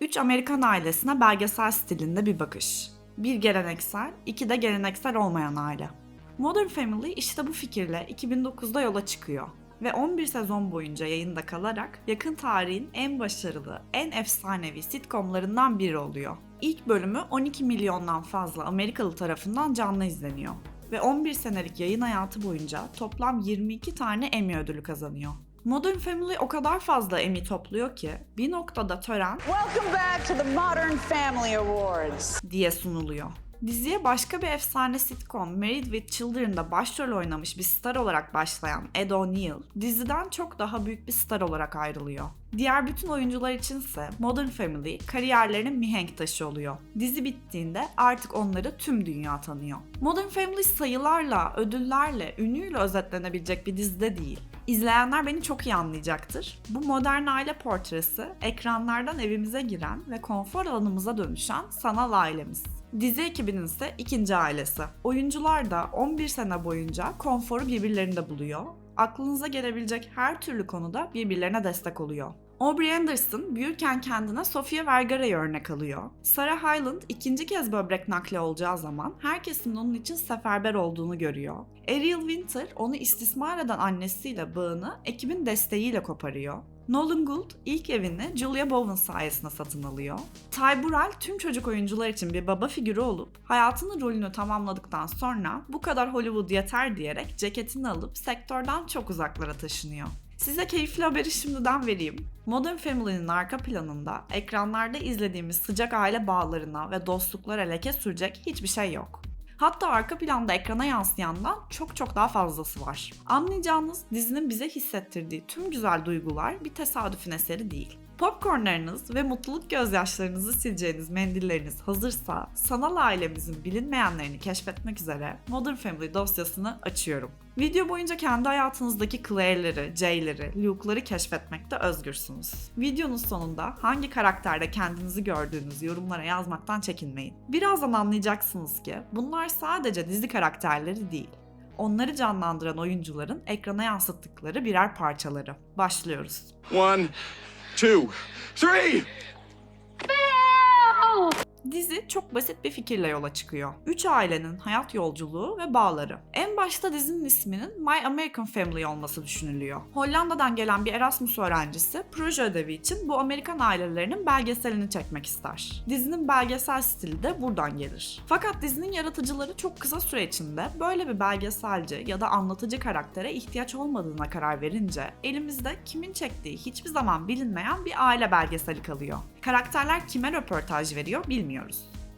Üç Amerikan ailesine belgesel stilinde bir bakış. Bir geleneksel, iki de geleneksel olmayan aile. Modern Family işte bu fikirle 2009'da yola çıkıyor ve 11 sezon boyunca yayında kalarak yakın tarihin en başarılı, en efsanevi sitcomlarından biri oluyor. İlk bölümü 12 milyondan fazla Amerikalı tarafından canlı izleniyor ve 11 senelik yayın hayatı boyunca toplam 22 tane Emmy ödülü kazanıyor. Modern Family o kadar fazla Emmy topluyor ki bir noktada tören Welcome back to the Modern Family Awards. diye sunuluyor. Diziye başka bir efsane sitcom Married with Children'da başrol oynamış bir star olarak başlayan Ed O'Neill, diziden çok daha büyük bir star olarak ayrılıyor. Diğer bütün oyuncular içinse Modern Family kariyerlerinin mihenk taşı oluyor. Dizi bittiğinde artık onları tüm dünya tanıyor. Modern Family sayılarla, ödüllerle, ünüyle özetlenebilecek bir dizide değil. İzleyenler beni çok iyi anlayacaktır. Bu modern aile portresi ekranlardan evimize giren ve konfor alanımıza dönüşen sanal ailemiz. Dizi ekibinin ise ikinci ailesi. Oyuncular da 11 sene boyunca konforu birbirlerinde buluyor. Aklınıza gelebilecek her türlü konuda birbirlerine destek oluyor. Aubrey Anderson büyürken kendine Sofia Vergara'yı örnek alıyor. Sarah Hyland ikinci kez böbrek nakli olacağı zaman herkesin onun için seferber olduğunu görüyor. Ariel Winter onu istismar eden annesiyle bağını ekibin desteğiyle koparıyor. Nolan Gould ilk evini Julia Bowen sayesinde satın alıyor. Ty Burrell tüm çocuk oyuncular için bir baba figürü olup hayatının rolünü tamamladıktan sonra bu kadar Hollywood yeter diyerek ceketini alıp sektörden çok uzaklara taşınıyor. Size keyifli haberi şimdiden vereyim. Modern Family'nin arka planında ekranlarda izlediğimiz sıcak aile bağlarına ve dostluklara leke sürecek hiçbir şey yok. Hatta arka planda ekrana yansıyandan çok çok daha fazlası var. Anlayacağınız dizinin bize hissettirdiği tüm güzel duygular bir tesadüfün eseri değil. Popcornlarınız ve mutluluk gözyaşlarınızı sileceğiniz mendilleriniz hazırsa sanal ailemizin bilinmeyenlerini keşfetmek üzere Modern Family dosyasını açıyorum. Video boyunca kendi hayatınızdaki Claire'leri, Jay'leri, Luke'ları keşfetmekte özgürsünüz. Videonun sonunda hangi karakterde kendinizi gördüğünüz yorumlara yazmaktan çekinmeyin. Birazdan anlayacaksınız ki bunlar sadece dizi karakterleri değil. Onları canlandıran oyuncuların ekrana yansıttıkları birer parçaları. Başlıyoruz. One, two, three! Dizi çok basit bir fikirle yola çıkıyor. Üç ailenin hayat yolculuğu ve bağları. En başta dizinin isminin My American Family olması düşünülüyor. Hollanda'dan gelen bir Erasmus öğrencisi proje ödevi için bu Amerikan ailelerinin belgeselini çekmek ister. Dizinin belgesel stili de buradan gelir. Fakat dizinin yaratıcıları çok kısa süre içinde böyle bir belgeselci ya da anlatıcı karaktere ihtiyaç olmadığına karar verince elimizde kimin çektiği hiçbir zaman bilinmeyen bir aile belgeseli kalıyor. Karakterler kime röportaj veriyor bilmiyoruz.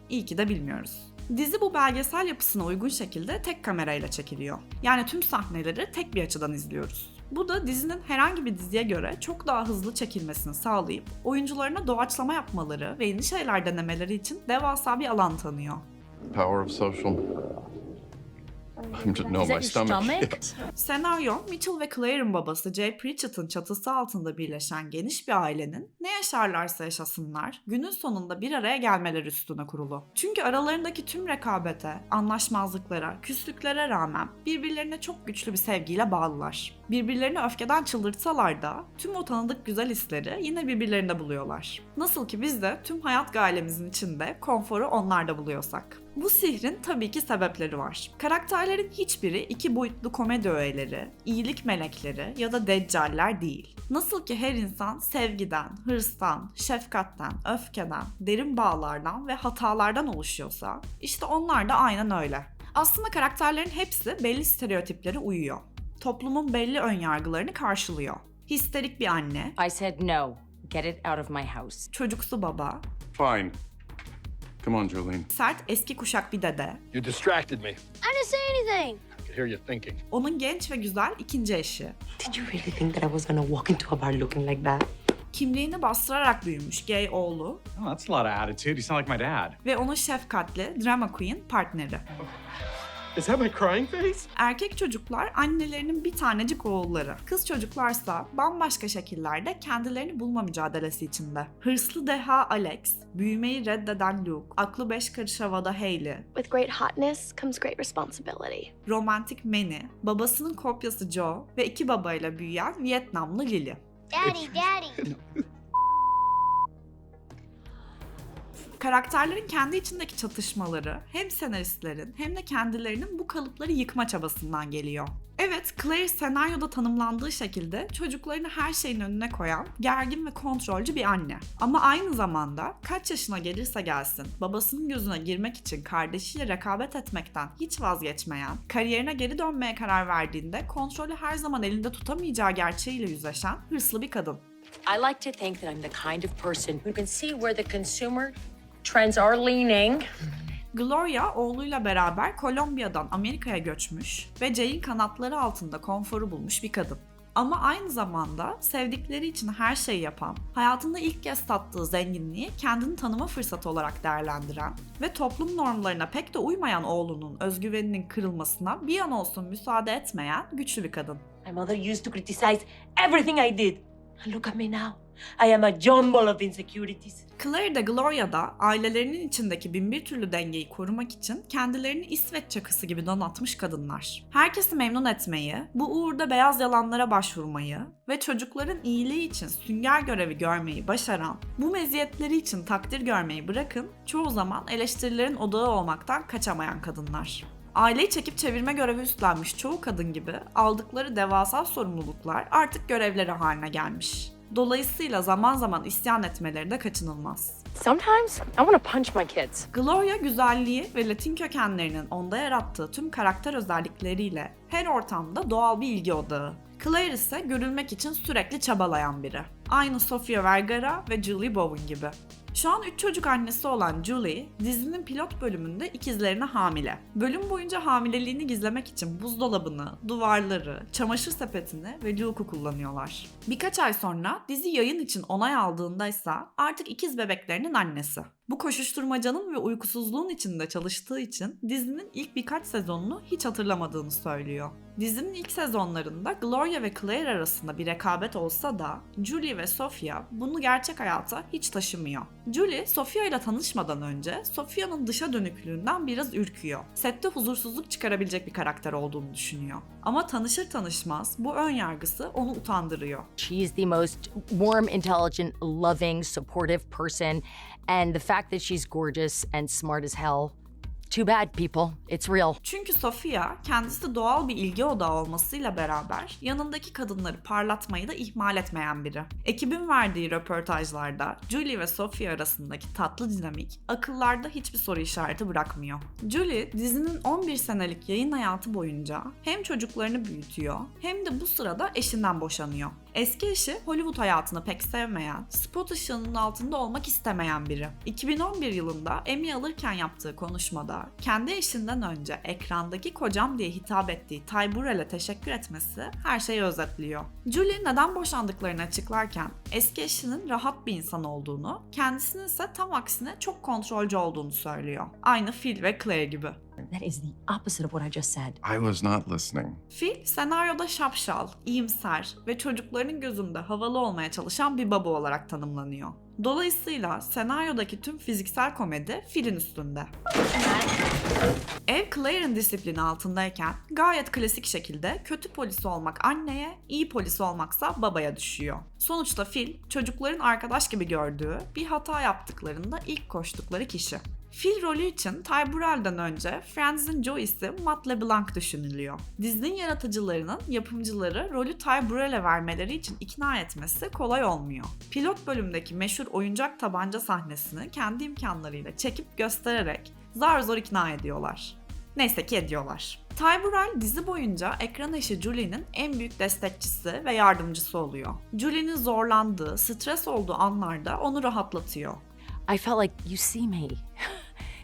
İyi ki de bilmiyoruz. Dizi bu belgesel yapısına uygun şekilde tek kamerayla çekiliyor. Yani tüm sahneleri tek bir açıdan izliyoruz. Bu da dizinin herhangi bir diziye göre çok daha hızlı çekilmesini sağlayıp oyuncularına doğaçlama yapmaları ve yeni şeyler denemeleri için devasa bir alan tanıyor. Power of social. I'm just no Is my stomach. Senaryo, Mitchell ve Claire'ın babası Jay Pritchett'ın çatısı altında birleşen geniş bir ailenin ne yaşarlarsa yaşasınlar günün sonunda bir araya gelmeleri üstüne kurulu. Çünkü aralarındaki tüm rekabete, anlaşmazlıklara, küslüklere rağmen birbirlerine çok güçlü bir sevgiyle bağlılar. Birbirlerini öfkeden çıldırtsalar da tüm o tanıdık güzel hisleri yine birbirlerinde buluyorlar. Nasıl ki biz de tüm hayat gailemizin içinde konforu onlarda buluyorsak. Bu sihrin tabii ki sebepleri var. Karakterlerin hiçbiri iki boyutlu komedi öğeleri, iyilik melekleri ya da deccaller değil. Nasıl ki her insan sevgiden, hırstan, şefkatten, öfkeden, derin bağlardan ve hatalardan oluşuyorsa, işte onlar da aynen öyle. Aslında karakterlerin hepsi belli stereotiplere uyuyor. Toplumun belli önyargılarını karşılıyor. Histerik bir anne, I said no. Get it out of my house. çocuksu baba, Fine. Come on, Jolene. sert eski kuşak bir dede, You distracted me. I I didn't say anything. could hear you thinking. onun genç ve güzel ikinci eşi, Did you really think that I was gonna walk into a bar looking like that? kimliğini bastırarak büyümüş gay oğlu Oh, that's a lot of attitude. You sound like my dad. ve onun şefkatli drama queen partneri. Is that my crying face? Erkek çocuklar annelerinin bir tanecik oğulları. Kız çocuklarsa bambaşka şekillerde kendilerini bulma mücadelesi içinde. Hırslı deha Alex, büyümeyi reddeden Luke, aklı beş karış havada Hayley, With great hotness comes great responsibility. romantik Manny, babasının kopyası Joe ve iki babayla büyüyen Vietnamlı Lily. Daddy, Daddy. Karakterlerin kendi içindeki çatışmaları hem senaristlerin hem de kendilerinin bu kalıpları yıkma çabasından geliyor. Evet, Claire senaryoda tanımlandığı şekilde çocuklarını her şeyin önüne koyan, gergin ve kontrolcü bir anne. Ama aynı zamanda kaç yaşına gelirse gelsin, babasının gözüne girmek için kardeşiyle rekabet etmekten hiç vazgeçmeyen, kariyerine geri dönmeye karar verdiğinde kontrolü her zaman elinde tutamayacağı gerçeğiyle yüzleşen hırslı bir kadın. I like to think that I'm the kind of person who can see where the consumer trends are leaning. Gloria oğluyla beraber Kolombiya'dan Amerika'ya göçmüş ve Jay'in kanatları altında konforu bulmuş bir kadın. Ama aynı zamanda sevdikleri için her şeyi yapan, hayatında ilk kez tattığı zenginliği kendini tanıma fırsatı olarak değerlendiren ve toplum normlarına pek de uymayan oğlunun özgüveninin kırılmasına bir an olsun müsaade etmeyen güçlü bir kadın. My mother used to criticize everything I did. And look at me now. I am a jumble of insecurities. Claire de Gloria da ailelerinin içindeki binbir türlü dengeyi korumak için kendilerini İsveç çakısı gibi donatmış kadınlar. Herkesi memnun etmeyi, bu uğurda beyaz yalanlara başvurmayı ve çocukların iyiliği için sünger görevi görmeyi başaran, bu meziyetleri için takdir görmeyi bırakın, çoğu zaman eleştirilerin odağı olmaktan kaçamayan kadınlar. Aileyi çekip çevirme görevi üstlenmiş çoğu kadın gibi aldıkları devasa sorumluluklar artık görevleri haline gelmiş. Dolayısıyla zaman zaman isyan etmeleri de kaçınılmaz. Sometimes I want to punch my kids. Gloria güzelliği ve Latin kökenlerinin onda yarattığı tüm karakter özellikleriyle her ortamda doğal bir ilgi odağı. Claire ise görülmek için sürekli çabalayan biri. Aynı Sofia Vergara ve Julie Bowen gibi. Şu an 3 çocuk annesi olan Julie, dizinin pilot bölümünde ikizlerine hamile. Bölüm boyunca hamileliğini gizlemek için buzdolabını, duvarları, çamaşır sepetini ve Luke'u kullanıyorlar. Birkaç ay sonra dizi yayın için onay aldığında ise artık ikiz bebeklerinin annesi. Bu koşuşturmacanın ve uykusuzluğun içinde çalıştığı için dizinin ilk birkaç sezonunu hiç hatırlamadığını söylüyor. Dizinin ilk sezonlarında Gloria ve Claire arasında bir rekabet olsa da Julie ve Sofia bunu gerçek hayata hiç taşımıyor. Julie, Sofia ile tanışmadan önce Sofia'nın dışa dönüklüğünden biraz ürküyor. Sette huzursuzluk çıkarabilecek bir karakter olduğunu düşünüyor. Ama tanışır tanışmaz bu ön yargısı onu utandırıyor. She the most warm, intelligent, loving, supportive person. And the fact that she's gorgeous and smart as hell. Too bad, people. It's real. Çünkü Sofia kendisi doğal bir ilgi odağı olmasıyla beraber yanındaki kadınları parlatmayı da ihmal etmeyen biri. Ekibin verdiği röportajlarda Julie ve Sofia arasındaki tatlı dinamik akıllarda hiçbir soru işareti bırakmıyor. Julie dizinin 11 senelik yayın hayatı boyunca hem çocuklarını büyütüyor hem de bu sırada eşinden boşanıyor. Eski eşi Hollywood hayatını pek sevmeyen, spot ışığının altında olmak istemeyen biri. 2011 yılında Emmy alırken yaptığı konuşmada kendi eşinden önce ekrandaki kocam diye hitap ettiği Ty Burrell'e teşekkür etmesi her şeyi özetliyor. Julie neden boşandıklarını açıklarken eski eşinin rahat bir insan olduğunu, kendisinin ise tam aksine çok kontrolcü olduğunu söylüyor. Aynı Phil ve Claire gibi. That is the opposite of what I just said. I was not listening. Phil senaryoda şapşal, iyimser ve çocuklarının gözünde havalı olmaya çalışan bir baba olarak tanımlanıyor. Dolayısıyla senaryodaki tüm fiziksel komedi Phil'in üstünde. Ev Claire'in disiplini altındayken gayet klasik şekilde kötü polis olmak anneye, iyi polis olmaksa babaya düşüyor. Sonuçta Phil, çocukların arkadaş gibi gördüğü bir hata yaptıklarında ilk koştukları kişi. Phil rolü için Ty Burrell'den önce Friends'in Joey'si Matt LeBlanc düşünülüyor. Dizinin yaratıcılarının yapımcıları rolü Ty Burrell'e vermeleri için ikna etmesi kolay olmuyor. Pilot bölümdeki meşhur oyuncak tabanca sahnesini kendi imkanlarıyla çekip göstererek zar zor ikna ediyorlar. Neyse ki ediyorlar. Ty Burrell dizi boyunca ekran eşi Julie'nin en büyük destekçisi ve yardımcısı oluyor. Julie'nin zorlandığı, stres olduğu anlarda onu rahatlatıyor. I felt like you see me.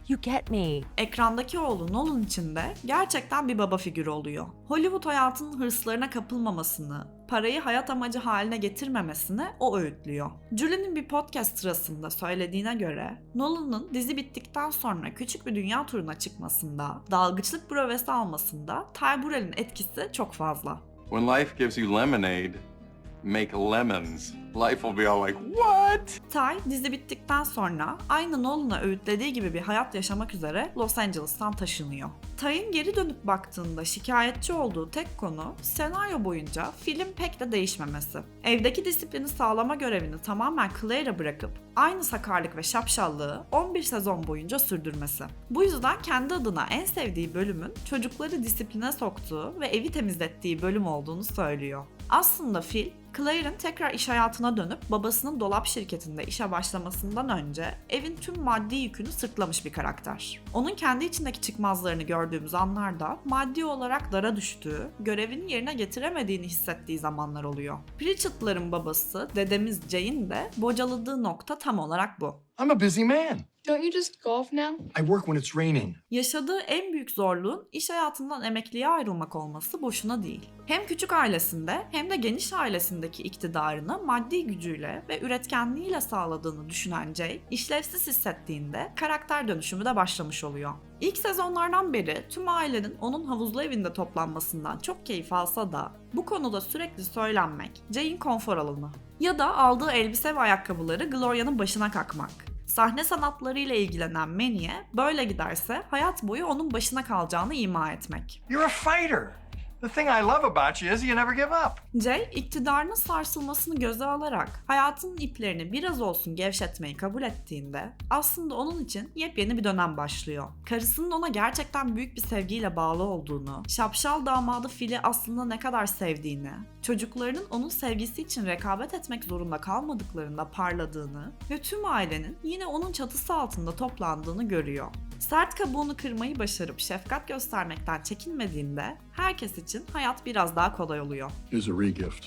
you get me. Ekrandaki oğlu Nolan için de gerçekten bir baba figürü oluyor. Hollywood hayatının hırslarına kapılmamasını, parayı hayat amacı haline getirmemesini o öğütlüyor. Julie'nin bir podcast sırasında söylediğine göre Nolan'ın dizi bittikten sonra küçük bir dünya turuna çıkmasında, dalgıçlık provesi almasında Ty Burrell'in etkisi çok fazla. When life gives you lemonade, make lemons, life will be all like, what? Ty dizi bittikten sonra aynı Nolan'a öğütlediği gibi bir hayat yaşamak üzere Los Angeles'tan taşınıyor. Ty'in geri dönüp baktığında şikayetçi olduğu tek konu senaryo boyunca film pek de değişmemesi. Evdeki disiplini sağlama görevini tamamen Claire'a bırakıp aynı sakarlık ve şapşallığı 11 sezon boyunca sürdürmesi. Bu yüzden kendi adına en sevdiği bölümün çocukları disipline soktuğu ve evi temizlettiği bölüm olduğunu söylüyor. Aslında Phil, Claire'ın tekrar iş hayatına dönüp babasının dolap şirketinde işe başlamasından önce evin tüm maddi yükünü sırtlamış bir karakter. Onun kendi içindeki çıkmazlarını gördüğümüz anlarda maddi olarak dara düştüğü, görevini yerine getiremediğini hissettiği zamanlar oluyor. Pritchett'ların babası, dedemiz Jane de bocaladığı nokta tam olarak bu. I'm a busy man. Don't you just golf now? I work when it's raining. Yaşadığı en büyük zorluğun iş hayatından emekliye ayrılmak olması boşuna değil. Hem küçük ailesinde hem de geniş ailesindeki iktidarını maddi gücüyle ve üretkenliğiyle sağladığını düşünen Jay, işlevsiz hissettiğinde karakter dönüşümü de başlamış oluyor. İlk sezonlardan beri tüm ailenin onun havuzlu evinde toplanmasından çok keyif alsa da bu konuda sürekli söylenmek Jay'in konfor alanı. Ya da aldığı elbise ve ayakkabıları Gloria'nın başına kakmak. Sahne sanatlarıyla ilgilenen Manny'e böyle giderse hayat boyu onun başına kalacağını ima etmek. You're a fighter. The thing I love about you is you never give up. Jay iktidarının sarsılmasını göze alarak hayatının iplerini biraz olsun gevşetmeyi kabul ettiğinde aslında onun için yepyeni bir dönem başlıyor. Karısının ona gerçekten büyük bir sevgiyle bağlı olduğunu, şapşal damadı Phil'i aslında ne kadar sevdiğini, çocuklarının onun sevgisi için rekabet etmek zorunda kalmadıklarında parladığını ve tüm ailenin yine onun çatısı altında toplandığını görüyor. Sert kabuğunu kırmayı başarıp şefkat göstermekten çekinmediğinde herkes için hayat biraz daha kolay oluyor. Here's a regift.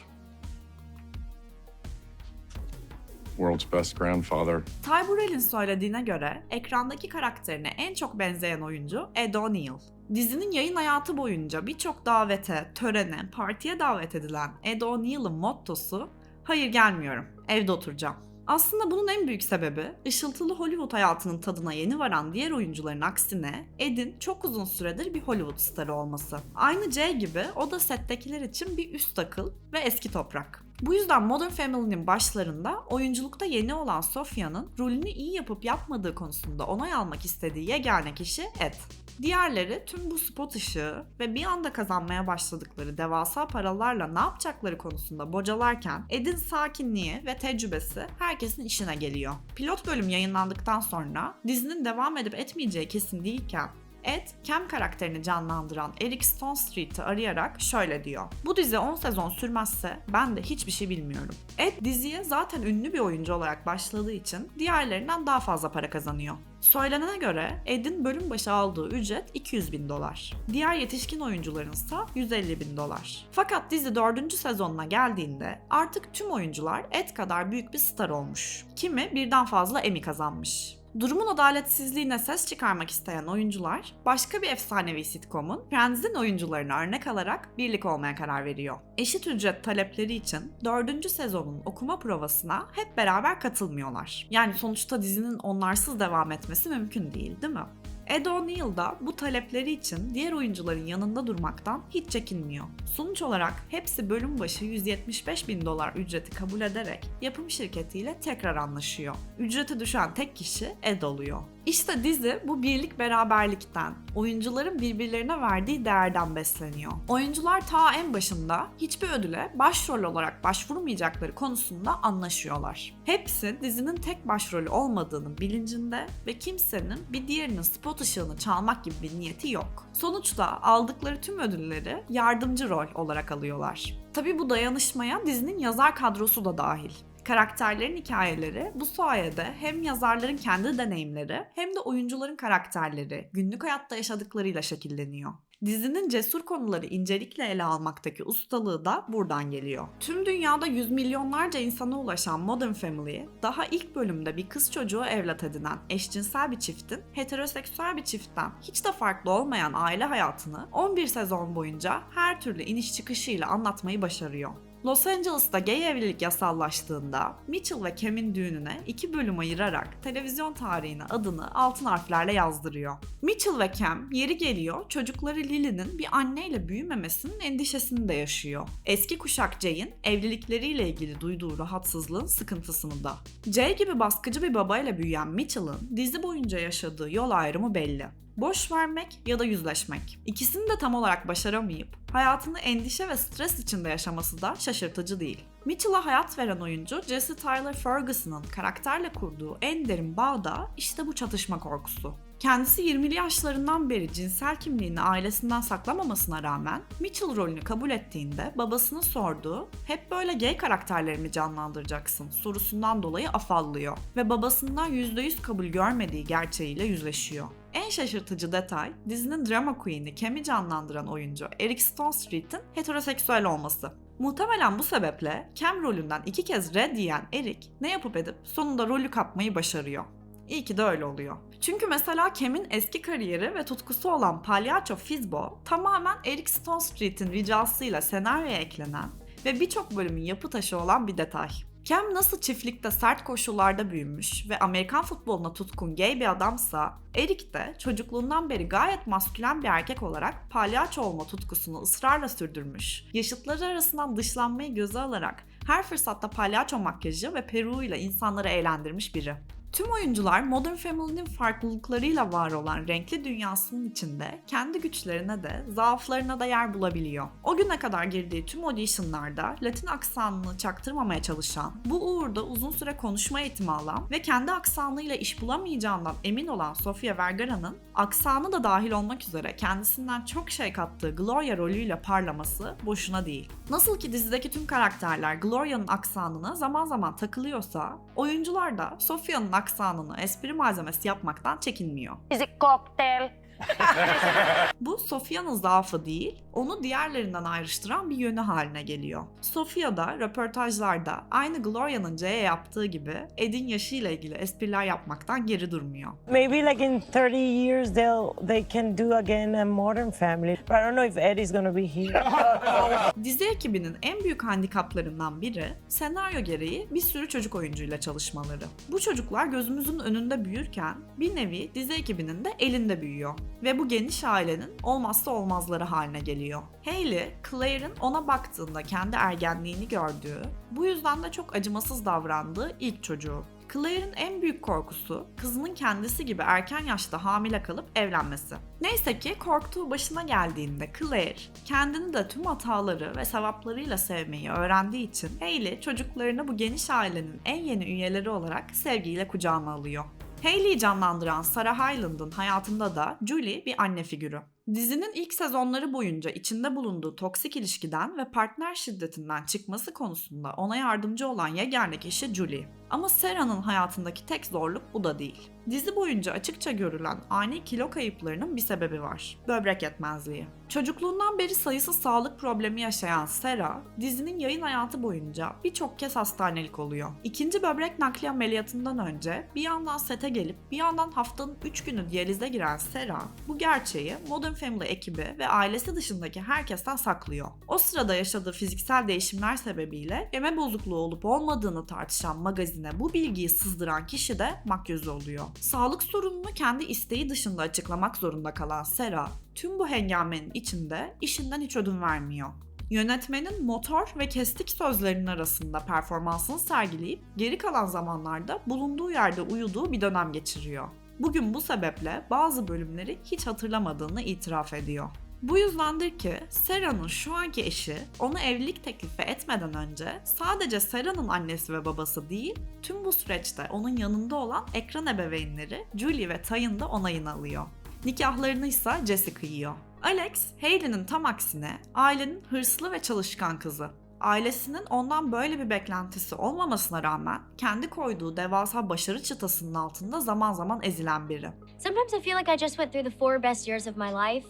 World's best grandfather. Ty Burrell'in söylediğine göre ekrandaki karakterine en çok benzeyen oyuncu Ed O'Neill. Dizinin yayın hayatı boyunca birçok davete, törene, partiye davet edilen Ed O'Neill'ın mottosu "Hayır gelmiyorum, evde oturacağım." Aslında bunun en büyük sebebi ışıltılı Hollywood hayatının tadına yeni varan diğer oyuncuların aksine Ed'in çok uzun süredir bir Hollywood starı olması. Aynı Jay gibi o da settekiler için bir üst akıl ve eski toprak. Bu yüzden Modern Family'nin başlarında oyunculukta yeni olan Sophia'nın rolünü iyi yapıp yapmadığı konusunda onay almak istediği yegane kişi Ed. Diğerleri tüm bu spot ışığı ve bir anda kazanmaya başladıkları devasa paralarla ne yapacakları konusunda bocalarken Ed'in sakinliği ve tecrübesi herkesin işine geliyor. Pilot bölüm yayınlandıktan sonra dizinin devam edip etmeyeceği kesin değilken Ed, Cam karakterini canlandıran Eric Stone Street'i arayarak şöyle diyor. Bu dizi 10 sezon sürmezse ben de hiçbir şey bilmiyorum. Ed diziye zaten ünlü bir oyuncu olarak başladığı için diğerlerinden daha fazla para kazanıyor. Söylenene göre Ed'in bölüm başı aldığı ücret 200 bin dolar. Diğer yetişkin oyuncuların ise 150 bin dolar. Fakat dizi 4. sezonuna geldiğinde artık tüm oyuncular Ed kadar büyük bir star olmuş. Kimi birden fazla Emmy kazanmış. Durumun adaletsizliğine ses çıkarmak isteyen oyuncular başka bir efsanevi sitcomun Friends'in oyuncularını örnek alarak birlik olmaya karar veriyor. Eşit ücret talepleri için 4. sezonun okuma provasına hep beraber katılmıyorlar. Yani sonuçta dizinin onlarsız devam etmesi mümkün değil değil mi? Ed O'Neill da bu talepleri için diğer oyuncuların yanında durmaktan hiç çekinmiyor. Sonuç olarak hepsi bölüm başı 175 bin dolar ücreti kabul ederek yapım şirketiyle tekrar anlaşıyor. Ücreti düşen tek kişi Ed oluyor. İşte dizi bu birlik beraberlikten, oyuncuların birbirlerine verdiği değerden besleniyor. Oyuncular ta en başında hiçbir ödüle başrol olarak başvurmayacakları konusunda anlaşıyorlar. Hepsi dizinin tek başrolü olmadığının bilincinde ve kimsenin bir diğerinin spot ışığını çalmak gibi bir niyeti yok. Sonuçta aldıkları tüm ödülleri yardımcı rol olarak alıyorlar. Tabi bu dayanışmaya dizinin yazar kadrosu da dahil. Karakterlerin hikayeleri bu sayede hem yazarların kendi deneyimleri hem de oyuncuların karakterleri günlük hayatta yaşadıklarıyla şekilleniyor. Dizinin cesur konuları incelikle ele almaktaki ustalığı da buradan geliyor. Tüm dünyada yüz milyonlarca insana ulaşan Modern Family, daha ilk bölümde bir kız çocuğu evlat edinen eşcinsel bir çiftin heteroseksüel bir çiftten hiç de farklı olmayan aile hayatını 11 sezon boyunca her türlü iniş çıkışıyla anlatmayı başarıyor. Los Angeles'ta gay evlilik yasallaştığında Mitchell ve Cam'in düğününe iki bölüm ayırarak televizyon tarihine adını altın harflerle yazdırıyor. Mitchell ve Cam yeri geliyor çocukları Lily'nin bir anneyle büyümemesinin endişesini de yaşıyor. Eski kuşak Jay'in evlilikleriyle ilgili duyduğu rahatsızlığın sıkıntısını da. Jay gibi baskıcı bir babayla büyüyen Mitchell'ın dizi boyunca yaşadığı yol ayrımı belli. Boş vermek ya da yüzleşmek. İkisini de tam olarak başaramayıp hayatını endişe ve stres içinde yaşaması da şaşırtıcı değil. Mitchell'a hayat veren oyuncu Jesse Tyler Ferguson'ın karakterle kurduğu en derin bağ da işte bu çatışma korkusu. Kendisi 20'li yaşlarından beri cinsel kimliğini ailesinden saklamamasına rağmen Mitchell rolünü kabul ettiğinde babasının sorduğu hep böyle gay karakterlerimi canlandıracaksın sorusundan dolayı afallıyor ve babasından %100 kabul görmediği gerçeğiyle yüzleşiyor. En şaşırtıcı detay dizinin drama queen'i Cam'i canlandıran oyuncu Eric Stone Street'in heteroseksüel olması. Muhtemelen bu sebeple Cam rolünden iki kez red yiyen Eric ne yapıp edip sonunda rolü kapmayı başarıyor. İyi ki de öyle oluyor. Çünkü mesela Cam'in eski kariyeri ve tutkusu olan palyaço Fizbo tamamen Eric Stone Street'in ricasıyla senaryoya eklenen ve birçok bölümün yapı taşı olan bir detay. Cam nasıl çiftlikte sert koşullarda büyümüş ve Amerikan futboluna tutkun gay bir adamsa, Eric de çocukluğundan beri gayet maskülen bir erkek olarak palyaço olma tutkusunu ısrarla sürdürmüş. Yaşıtları arasından dışlanmayı göze alarak her fırsatta palyaço makyajı ve peruğuyla insanları eğlendirmiş biri. Tüm oyuncular Modern Family'nin farklılıklarıyla var olan renkli dünyasının içinde kendi güçlerine de zaaflarına da yer bulabiliyor. O güne kadar girdiği tüm auditionlarda Latin aksanını çaktırmamaya çalışan, bu uğurda uzun süre konuşma eğitimi alan ve kendi aksanıyla iş bulamayacağından emin olan Sofia Vergara'nın aksanı da dahil olmak üzere kendisinden çok şey kattığı Gloria rolüyle parlaması boşuna değil. Nasıl ki dizideki tüm karakterler Gloria'nın aksanına zaman zaman takılıyorsa, oyuncular da Sofia'nın aksanını espri malzemesi yapmaktan çekinmiyor. İt cocktail? Bu Sofia'nın zaafı değil, onu diğerlerinden ayrıştıran bir yönü haline geliyor. Sofia da röportajlarda aynı Gloria'nın Jay'e yaptığı gibi Ed'in yaşıyla ilgili espriler yapmaktan geri durmuyor. Maybe like in 30 years they'll they can do again a modern family. But I don't know if Eddie's gonna be here. Dizi ekibinin en büyük handikaplarından biri senaryo gereği bir sürü çocuk oyuncuyla çalışmaları. Bu çocuklar gözümüzün önünde büyürken bir nevi dizi ekibinin de elinde büyüyor ve bu geniş ailenin olmazsa olmazları haline geliyor. Hayley, Claire'in ona baktığında kendi ergenliğini gördüğü, bu yüzden de çok acımasız davrandığı ilk çocuğu. Claire'in en büyük korkusu kızının kendisi gibi erken yaşta hamile kalıp evlenmesi. Neyse ki korktuğu başına geldiğinde Claire kendini de tüm hataları ve sevaplarıyla sevmeyi öğrendiği için Hayley çocuklarını bu geniş ailenin en yeni üyeleri olarak sevgiyle kucağına alıyor. Hayley'i canlandıran Sarah Hyland'ın hayatında da Julie bir anne figürü. Dizinin ilk sezonları boyunca içinde bulunduğu toksik ilişkiden ve partner şiddetinden çıkması konusunda ona yardımcı olan yegane kişi Julie. Ama Sarah'nın hayatındaki tek zorluk bu da değil. Dizi boyunca açıkça görülen ani kilo kayıplarının bir sebebi var. Böbrek yetmezliği. Çocukluğundan beri sayısız sağlık problemi yaşayan Sarah, dizinin yayın hayatı boyunca birçok kez hastanelik oluyor. İkinci böbrek nakli ameliyatından önce bir yandan sete gelip bir yandan haftanın 3 günü diyalize giren Sarah, bu gerçeği Modern Family ekibi ve ailesi dışındaki herkesten saklıyor. O sırada yaşadığı fiziksel değişimler sebebiyle yeme bozukluğu olup olmadığını tartışan magazine bu bilgiyi sızdıran kişi de makyöz oluyor. Sağlık sorununu kendi isteği dışında açıklamak zorunda kalan Sarah, tüm bu hengamenin içinde işinden hiç ödün vermiyor. Yönetmenin motor ve kestik sözlerinin arasında performansını sergileyip geri kalan zamanlarda bulunduğu yerde uyuduğu bir dönem geçiriyor. Bugün bu sebeple bazı bölümleri hiç hatırlamadığını itiraf ediyor. Bu yüzdendir ki Sarah'nın şu anki eşi ona evlilik teklifi etmeden önce sadece Sarah'nın annesi ve babası değil, tüm bu süreçte onun yanında olan ekran ebeveynleri Julie ve Tay'ın da onayını alıyor. Nikahlarını ise Jesse kıyıyor. Alex, Hayley'nin tam aksine ailenin hırslı ve çalışkan kızı. Ailesinin ondan böyle bir beklentisi olmamasına rağmen kendi koyduğu devasa başarı çıtasının altında zaman zaman ezilen biri. Sometimes I feel like I just went through the four best years of my life,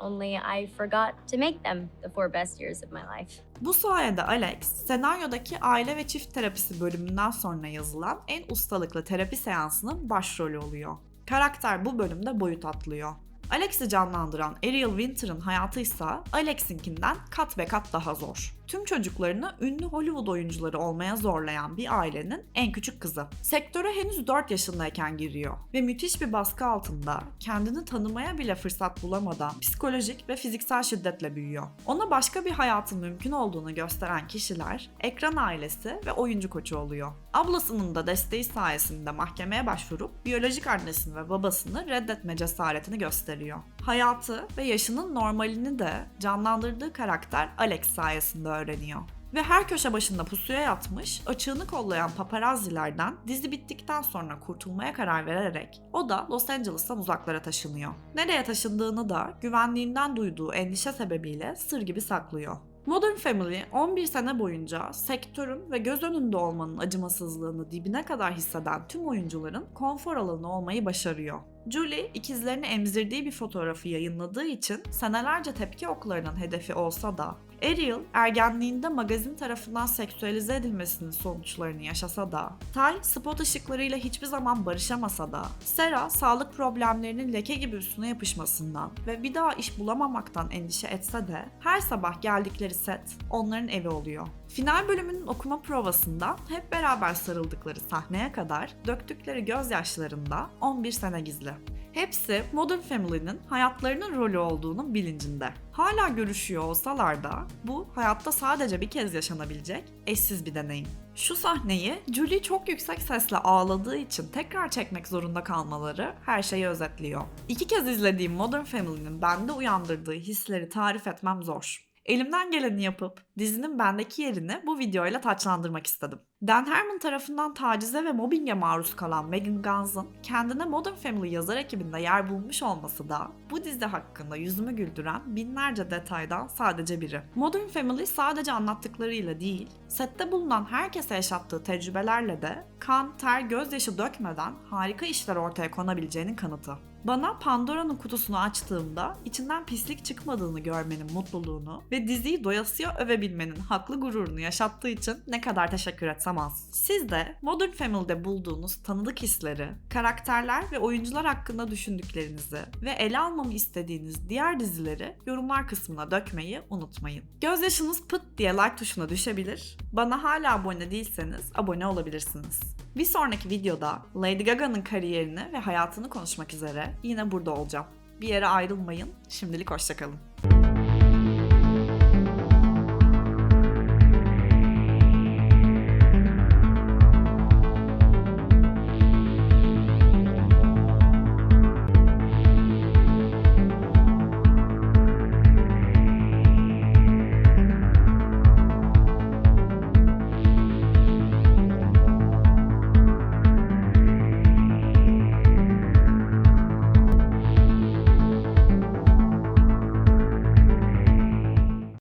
only I forgot to make them the four best years of my life. Bu sayede Alex, senaryodaki aile ve çift terapisi bölümünden sonra yazılan en ustalıklı terapi seansının başrolü oluyor. Karakter bu bölümde boyut atlıyor. Alex'i canlandıran Ariel Winter'ın hayatı ise Alex'inkinden kat ve kat daha zor. Tüm çocuklarını ünlü Hollywood oyuncuları olmaya zorlayan bir ailenin en küçük kızı. Sektöre henüz 4 yaşındayken giriyor ve müthiş bir baskı altında kendini tanımaya bile fırsat bulamadan psikolojik ve fiziksel şiddetle büyüyor. Ona başka bir hayatın mümkün olduğunu gösteren kişiler ekran ailesi ve oyuncu koçu oluyor. Ablasının da desteği sayesinde mahkemeye başvurup biyolojik annesini ve babasını reddetme cesaretini gösteriyor. Hayatı ve yaşının normalini de canlandırdığı karakter Alex sayesinde öğreniyor. Ve her köşe başında pusuya yatmış, açığını kollayan paparazzilerden dizi bittikten sonra kurtulmaya karar vererek o da Los Angeles'tan uzaklara taşınıyor. Nereye taşındığını da güvenliğinden duyduğu endişe sebebiyle sır gibi saklıyor. Modern Family 11 sene boyunca sektörün ve göz önünde olmanın acımasızlığını dibine kadar hisseden tüm oyuncuların konfor alanı olmayı başarıyor. Julie ikizlerini emzirdiği bir fotoğrafı yayınladığı için senelerce tepki oklarının hedefi olsa da Ariel ergenliğinde magazin tarafından seksüelize edilmesinin sonuçlarını yaşasa da, Ty spot ışıklarıyla hiçbir zaman barışamasa da, Sarah sağlık problemlerinin leke gibi üstüne yapışmasından ve bir daha iş bulamamaktan endişe etse de her sabah geldikleri set onların evi oluyor. Final bölümünün okuma provasında hep beraber sarıldıkları sahneye kadar döktükleri gözyaşlarında 11 sene gizli. Hepsi Modern Family'nin hayatlarının rolü olduğunun bilincinde. Hala görüşüyor olsalar da bu hayatta sadece bir kez yaşanabilecek eşsiz bir deneyim. Şu sahneyi Julie çok yüksek sesle ağladığı için tekrar çekmek zorunda kalmaları her şeyi özetliyor. İki kez izlediğim Modern Family'nin bende uyandırdığı hisleri tarif etmem zor. Elimden geleni yapıp dizinin bendeki yerini bu videoyla taçlandırmak istedim. Dan Harmon tarafından tacize ve mobbinge maruz kalan Megan Guns'ın kendine Modern Family yazar ekibinde yer bulmuş olması da bu dizi hakkında yüzümü güldüren binlerce detaydan sadece biri. Modern Family sadece anlattıklarıyla değil, sette bulunan herkese yaşattığı tecrübelerle de kan, ter, gözyaşı dökmeden harika işler ortaya konabileceğinin kanıtı. Bana Pandora'nın kutusunu açtığımda içinden pislik çıkmadığını görmenin mutluluğunu ve diziyi doyasıya övebilmenin haklı gururunu yaşattığı için ne kadar teşekkür etsem az. Siz de Modern Family'de bulduğunuz tanıdık hisleri, karakterler ve oyuncular hakkında düşündüklerinizi ve ele almamı istediğiniz diğer dizileri yorumlar kısmına dökmeyi unutmayın. Gözyaşınız pıt diye like tuşuna düşebilir. Bana hala abone değilseniz abone olabilirsiniz. Bir sonraki videoda Lady Gaga'nın kariyerini ve hayatını konuşmak üzere yine burada olacağım. Bir yere ayrılmayın. Şimdilik hoşçakalın.